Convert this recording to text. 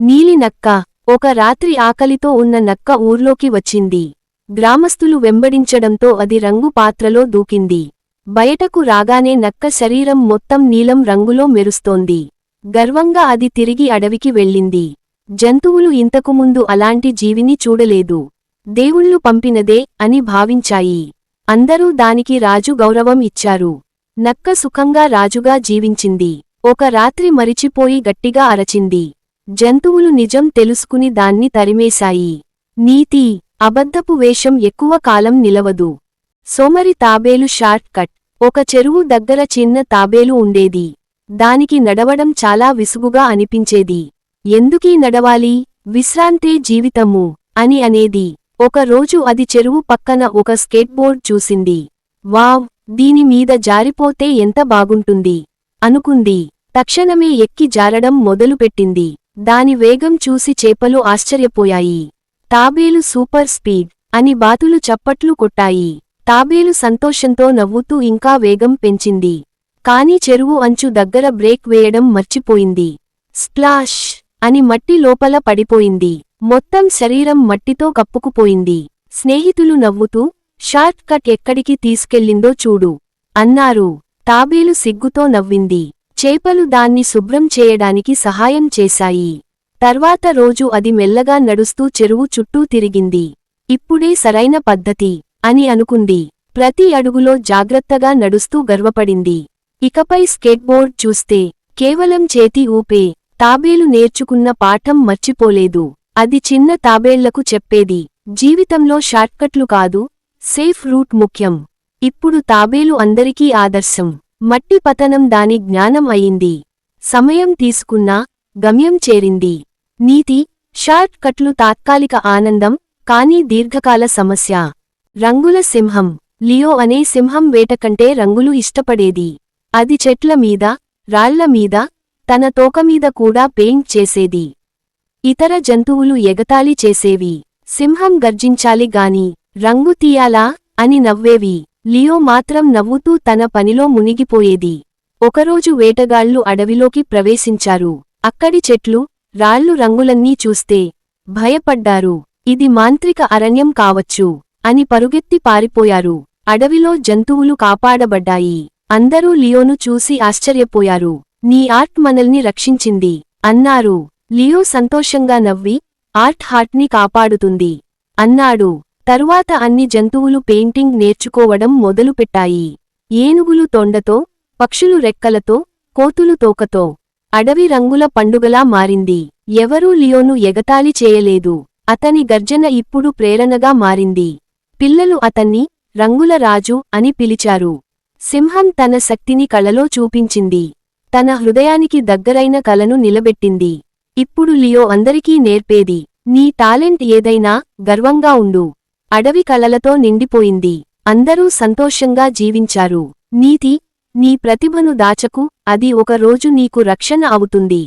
నీలి నక్క ఒక రాత్రి ఆకలితో ఉన్న నక్క ఊర్లోకి వచ్చింది. గ్రామస్తులు వెంబడించడంతో అది రంగు పాత్రలో దూకింది. బయటకు రాగానే నక్క శరీరం మొత్తం నీలం రంగులో మెరుస్తోంది. గర్వంగా అది తిరిగి అడవికి వెళ్ళింది. జంతువులు ఇంతకుముందు అలాంటి జీవిని చూడలేదు. దేవుళ్ళు పంపినదే అని భావించాయి. అందరూ దానికి రాజు గౌరవం ఇచ్చారు. నక్క సుఖంగా రాజుగా జీవించింది. ఒక రాత్రి మరిచిపోయి గట్టిగా అరచింది. జంతువులు నిజం తెలుసుకుని దాన్ని తరిమేశాయి. నీతి అబద్ధపు వేషం ఎక్కువ కాలం నిలవదు. సోమరి తాబేలు షార్ట్ కట్. ఒక చెరువు దగ్గర చిన్న తాబేలు ఉండేది. దానికి నడవడం చాలా విసుగుగా అనిపించేది. ఎందుకీ నడవాలి? విశ్రాంతే జీవితము అని అనేది. ఒక రోజు అది చెరువు పక్కన ఒక స్కేట్బోర్డ్ చూసింది. వావ్! దీని మీద జారిపోతే ఎంత బాగుంటుంది! అనుకుంది. తక్షణమే ఎక్కి జారడం మొదలుపెట్టింది. దాని వేగం చూసి చేపలు ఆశ్చర్యపోయాయి. తాబేలు సూపర్ స్పీడ్ అని బాతులు చప్పట్లు కొట్టాయి. తాబేలు సంతోషంతో నవ్వుతూ ఇంకా వేగం పెంచింది. కాని చెరువు అంచు దగ్గర బ్రేక్ వేయడం మర్చిపోయింది. స్ప్లాష్ అని మట్టి లోపల పడిపోయింది. మొత్తం శరీరం మట్టితో కప్పుకుపోయింది. స్నేహితులు నవ్వుతూ షార్ట్ కట్ ఎక్కడికి తీసుకెళ్ళిందో చూడు అన్నారు. తాబేలు సిగ్గుతో నవ్వింది. చేపలు దాన్ని శుభ్రం చేయడానికి సహాయం చేశాయి. తర్వాత రోజు అది మెల్లగా నడుస్తూ చెరువు చుట్టూ తిరిగింది. ఇప్పుడే సరైన పద్ధతి అని అనుకుంది. ప్రతి అడుగులో జాగ్రత్తగా నడుస్తూ గర్వపడింది. ఇకపై స్కేట్బోర్డ్ చూస్తే కేవలం చేతి ఊపే తాబేలు నేర్చుకున్న పాఠం మర్చిపోలేదు. అది చిన్న తాబేళ్ళకు చెప్పేది జీవితంలో షార్ట్కట్లు కాదు సేఫ్ రూట్ ముఖ్యం. ఇప్పుడు తాబేలు అందరికీ ఆదర్శం. మట్టి పతనం దాని జ్ఞానం అయింది. సమయం తీసుకున్నా గమ్యం చేరింది. నీతి షార్ట్ కట్లు తాత్కాలిక ఆనందం కానీ దీర్ఘకాల సమస్య. రంగుల సింహం లియో అనే సింహం వేటకంటే రంగులు ఇష్టపడేది. అది చెట్ల మీద రాళ్ళ మీద తన తోకమీద కూడా పెయింట్ చేసేది. ఇతర జంతువులు ఎగతాళి చేసేవి. సింహం గర్జించాలి గాని రంగు తీయాలా అని నవ్వేవి. లియో మాత్రం నవ్వుతూ తన పనిలో మునిగిపోయేది. ఒకరోజు వేటగాళ్ళు అడవిలోకి ప్రవేశించారు. అక్కడి చెట్లు రాళ్ళు రంగులన్నీ చూస్తే భయపడ్డారు. ఇది మాంత్రిక అరణ్యం కావచ్చు అని పరుగెత్తి పారిపోయారు. అడవిలో జంతువులు కాపాడబడ్డాయి. అందరూ లియోను చూసి ఆశ్చర్యపోయారు. నీ ఆర్ట్ మనల్ని రక్షించింది అన్నారు. లియో సంతోషంగా నవ్వి ఆర్ట్ హార్ట్ని కాపాడుతుంది అన్నాడు. తరువాత అన్ని జంతువులు పెయింటింగ్ నేర్చుకోవడం మొదలుపెట్టాయి. ఏనుగులు తొండతో పక్షులు రెక్కలతో కోతులు తోకతో. అడవి రంగుల పండుగలా మారింది. ఎవరూ లియోను ఎగతాళి చేయలేదు. అతని గర్జన ఇప్పుడు ప్రేరణగా మారింది. పిల్లలు అతన్ని రంగుల రాజు అని పిలిచారు. సింహం తన శక్తిని కళలో చూపించింది. తన హృదయానికి దగ్గరైన కలను నిలబెట్టింది. ఇప్పుడు లియో అందరికీ నేర్పేది నీ టాలెంట్ ఏదైనా గర్వంగా ఉండు. అడవి కళలతో నిండిపోయింది. అందరూ సంతోషంగా జీవించారు. నీతి నీ ప్రతిభను దాచకు అది ఒక రోజు నీకు రక్షణ అవుతుంది.